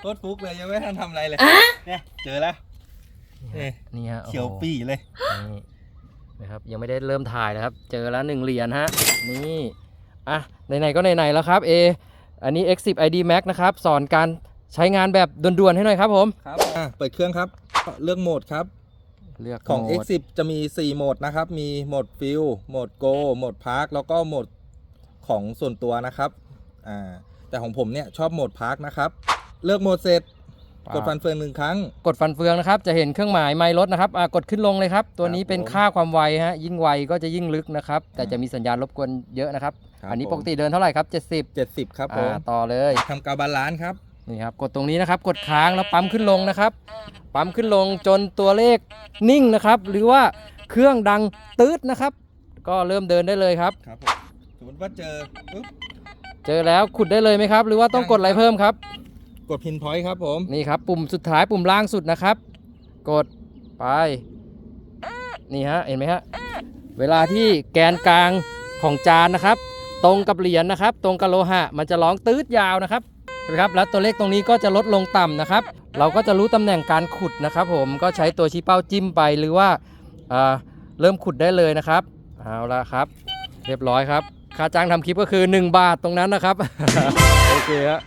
โคตรฟุกเลยยังไม่ทันทำอะไรเลยเนี่ยเจอแล้วเอ๊ะนี่ฮะเขียวโอ้โหปี่เลย นี่นะครับยังไม่ได้เริ่มถ่ายนะครับ เจอแล้วหนึ่งเหรียญฮะนี่อะไหนๆก็ไหนๆแล้วครับเออันนี้ X10 ID Max นะครับสอนการใช้งานแบบด่วนๆให้หน่อยครับผม ครับอะเปิดเครื่องครับ เลือกโหมดครับ เลือกของ โหมด X10 จะมี 4 โหมดนะครับ มีโหมดฟิลโหมดโกโหมดพาร์ค แล้วก็โหมดของส่วนตัวนะครับ อ่า แต่ของผมเนี่ยชอบโหมดพาร์คนะครับ เลือกโหมดเสร็จ กดฟันเฟืองหนึ่งครั้ง กดฟันเฟืองนะครับ จะเห็นเครื่องหมายไมล์รถนะครับอะกดขึ้นลงเลยครับ ตัวนี้ครับเป็นผมค่าความไวฮะ ยิ่งไวก็จะยิ่งลึกนะครับ แต่จะมีสัญญาณรบกวนเยอะนะครับ ครับอันนี้ผม ปกติเดินเท่าไหร่ครับ 70 70 ครับผอ่ามต่อเลย ทำกาวบาลานซ์ครับ นี่ครับ กดตรงนี้นะครับ กดค้างแล้วปั๊มขึ้นลงนะครับ ปั๊มขึ้นลงจนตัวเลขนิ่งนะครับ หรือว่าเครื่องดังตืดนะครับ ก็เริ่มเดินได้เลยครับ ครับผมสมมติว่าเจอปุ๊บ เจอแล้วขุดได้เลยไหมครับ หรือว่าต้องกดอะไรเพิ่มครับ กดพินพอยต์ครับผม นี่ครับ ปุ่มสุดท้ายปุ่มล่างสุดนะครับ กดไป นี่ฮะ เห็นไหมฮะ เวลาที่แกนกลางของจานนะครับ ตรงกับเหรียญนะครับ ตรงกับโลหะ มันจะร้องตืดยาวนะครับนไหมครับแล้วตัวเลขตรงนี้ก็จะลดลงต่ำนะครับ เราก็จะรู้ตำแหน่งการขุดนะครับ ผมก็ใช้ตัวชี้เป้าจิ้มไปหรือว่าอ่าเริ่มขุดได้เลยนะครับเอาละครับ เรียบร้อยครับ ค่าจ้างทำคลิปก็คือ 1 บาทตรงนั้นนะครับ โอเคฮะ